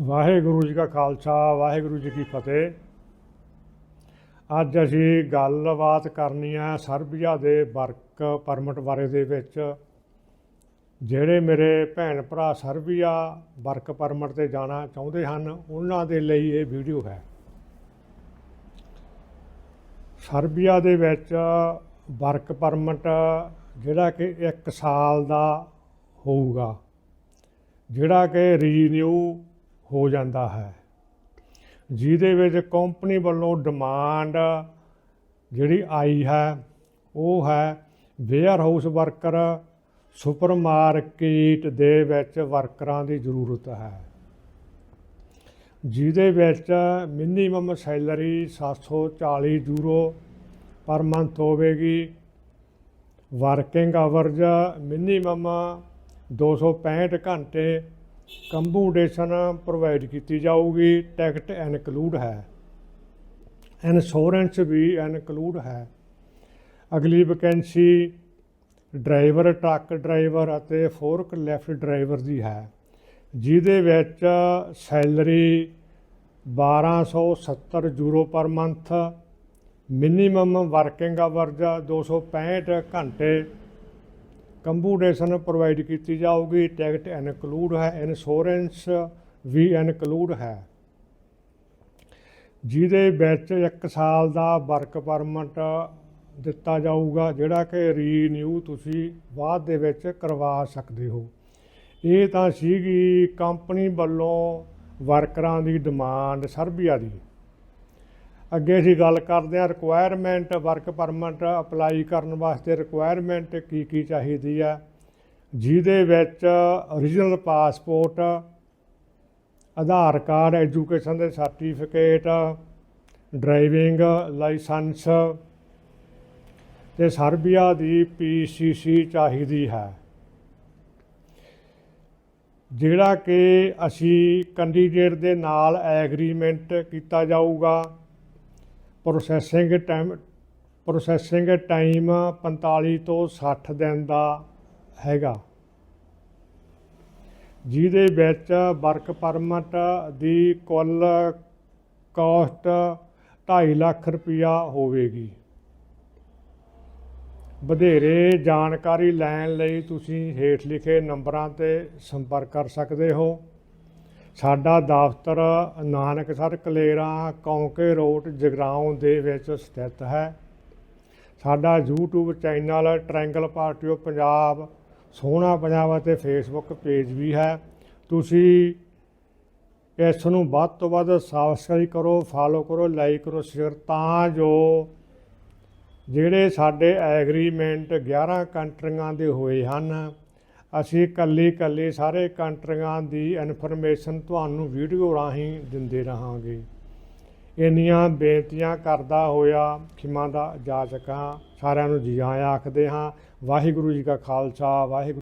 ਵਾਹਿਗੁਰੂ ਜੀ ਕਾ ਖਾਲਸਾ, ਵਾਹਿਗੁਰੂ ਜੀ ਕੀ ਫਤਿਹ। ਅੱਜ ਅਸੀਂ ਗੱਲਬਾਤ ਕਰਨੀ ਹੈ ਸਰਬੀਆ ਦੇ ਵਰਕ ਪਰਮਿਟ ਬਾਰੇ ਦੇ ਵਿੱਚ। ਜਿਹੜੇ ਮੇਰੇ ਭੈਣ ਭਰਾ ਸਰਬੀਆ ਵਰਕ ਪਰਮਿਟ ਤੇ ਜਾਣਾ ਚਾਹੁੰਦੇ ਹਨ, ਉਹਨਾਂ ਦੇ ਲਈ ਇਹ ਵੀਡੀਓ ਹੈ। ਸਰਬੀਆ ਦੇ ਵਿੱਚ ਵਰਕ ਪਰਮਿਟ ਜਿਹੜਾ ਕਿ 1 ਸਾਲ ਦਾ ਹੋਊਗਾ, ਜਿਹੜਾ ਕਿ ਰੀਨਿਊ ਹੋ ਜਾਂਦਾ ਹੈ। ਜਿਹਦੇ ਵਿੱਚ ਕੰਪਨੀ ਵੱਲੋਂ ਡਿਮਾਂਡ ਜਿਹੜੀ ਆਈ ਹੈ, ਉਹ ਹੈ ਵੇਅਰ ਹਾਊਸ ਵਰਕਰ ਸੁਪਰਮਾਰਕੀਟ ਦੇ ਵਿੱਚ ਵਰਕਰਾਂ ਦੀ ਜ਼ਰੂਰਤ ਹੈ। ਜਿਹਦੇ ਵਿੱਚ minimum salary 740 euro per month ਹੋਵੇਗੀ। ਵਰਕਿੰਗ ਆਵਰਜ ਮਿਨੀਮਮ 265 ਘੰਟੇ ਕੰਪੂਟੇਸ਼ਨ ਪ੍ਰੋਵਾਈਡ ਕੀਤੀ ਜਾਊਗੀ, ਟੈਕਟ ਇਨਕਲੂਡ ਹੈ। ਇੰਸ਼ੋਰੈਂਸ ਵੀ ਇਨਕਲੂਡ ਹੈ। ਅਗਲੀ ਵੈਕੈਂਸੀ ਡਰਾਈਵਰ, ਟਰੱਕ ਡਰਾਈਵਰ ਅਤੇ ਫੋਰਕ ਲੈਫਟ ਡਰਾਈਵਰ ਦੀ ਹੈ, ਜਿਹਦੇ ਵਿੱਚ salary 1270 euro per month, minimum working hours 265 ਘੰਟੇ ਕੰਪੂਟੇਸ਼ਨ ਪ੍ਰੋਵਾਈਡ ਕੀਤੀ ਜਾਊਗੀ ਟੈਕਟ ਇਨਕਲੂਡ ਹੈ, ਇੰਸ਼ੋਰੈਂਸ ਵੀ ਇਨਕਲੂਡ ਹੈ। ਜਿਹਦੇ ਵਿੱਚ 1 ਸਾਲ ਦਾ ਵਰਕ ਪਰਮਿਟ ਦਿੱਤਾ ਜਾਊਗਾ, ਜਿਹੜਾ ਕਿ ਰੀਨਿਊ ਤੁਸੀਂ ਬਾਅਦ ਦੇ ਵਿੱਚ ਕਰਵਾ ਸਕਦੇ ਹੋ। ਇਹ ਤਾਂ ਸੀਗੀ ਕੰਪਨੀ ਵੱਲੋਂ ਵਰਕਰਾਂ ਦੀ ਡਿਮਾਂਡ ਸਰਬੀਆ ਦੀ। ਅੱਗੇ ਅਸੀਂ ਗੱਲ ਕਰਦੇ ਹਾਂ ਰਿਕੁਆਇਰਮੈਂਟ ਵਰਕ ਪਰਮਿਟ ਅਪਲਾਈ ਕਰਨ ਵਾਸਤੇ ਰਿਕੁਆਇਰਮੈਂਟ ਕੀ ਕੀ ਚਾਹੀਦੀ ਆ, ਜਿਹਦੇ ਵਿੱਚ original passport Aadhaar card education ਦੇ ਸਰਟੀਫਿਕੇਟ ਡਰਾਈਵਿੰਗ ਲਾਇਸੈਂਸ ਤੇ ਸਰਬੀਆ ਦੀ ਪੀਸੀਸੀ ਚਾਹੀਦੀ ਹੈ। ਜਿਹੜਾ ਕਿ ਅਸੀਂ ਕੈਂਡੀਡੇਟ ਦੇ ਨਾਲ ਐਗਰੀਮੈਂਟ ਕੀਤਾ ਜਾਊਗਾ। ਪ੍ਰੋਸੈਸਿੰਗ ਟਾਈਮ ਪ੍ਰੋਸੈਸਿੰਗ ਟਾਈਮ 45 ਤੋਂ 60 ਦਿਨ ਦਾ ਹੈਗਾ। ਜਿਹਦੇ ਵਿੱਚ ਵਰਕ ਪਰਮਿਟ ਦੀ ਕੁੱਲ ਕਾਸਟ 2.5 ਲੱਖ ਰੁਪਇਆ ਹੋਵੇਗੀ। ਵਧੇਰੇ ਜਾਣਕਾਰੀ ਲੈਣ ਲਈ ਤੁਸੀਂ ਹੇਠ ਲਿਖੇ ਨੰਬਰਾਂ ਤੇ ਸੰਪਰਕ ਕਰ ਸਕਦੇ ਹੋ। ਸਾਡਾ ਦਫ਼ਤਰ ਨਾਨਕਸਰ ਕਲੇਰਾਂ, ਕੌਂਕੇ ਰੋਡ, ਜਗਰਾਉਂ ਦੇ ਵਿੱਚ ਸਥਿਤ ਹੈ। ਸਾਡਾ YouTube channel triangle party of Punjab ਸੋਹਣਾ ਪੰਜਾਬ ਅਤੇ ਫੇਸਬੁੱਕ ਪੇਜ ਵੀ ਹੈ। ਤੁਸੀਂ ਇਸ ਨੂੰ ਵੱਧ ਤੋਂ ਵੱਧ ਸਬਸਕ੍ਰਾਈਬ ਕਰੋ ਫਾਲੋ ਕਰੋ ਲਾਈਕ ਕਰੋ ਸ਼ੇਅਰ ਤਾਂ ਜੋ ਜਿਹੜੇ ਸਾਡੇ ਐਗਰੀਮੈਂਟ 11 ਕੰਟਰੀਆਂ ਦੇ ਹੋਏ ਹਨ ਅਸੀਂ ਕੱਲੀ ਕੱਲੀ ਸਾਰੇ ਕੰਟਰੀਆਂ ਦੀ ਇਨਫੋਰਮੇਸ਼ਨ ਤੁਹਾਨੂੰ ਵੀਡੀਓ ਰਾਹੀਂ ਦਿੰਦੇ ਰਹਾਂਗੇ। ਇੰਨੀਆਂ ਬੇਨਤੀਆਂ ਕਰਦਾ ਹੋਇਆ ਖਿਮਾ ਦਾ ਜਾਚਕਾਂ ਸਾਰਿਆਂ ਨੂੰ ਜੀ ਆਇਆਂ ਆਖਦੇ ਹਾਂ, ਵਾਹਿਗੁਰੂ ਜੀ ਕਾ ਖਾਲਸਾ, ਵਾਹਿਗੁਰੂ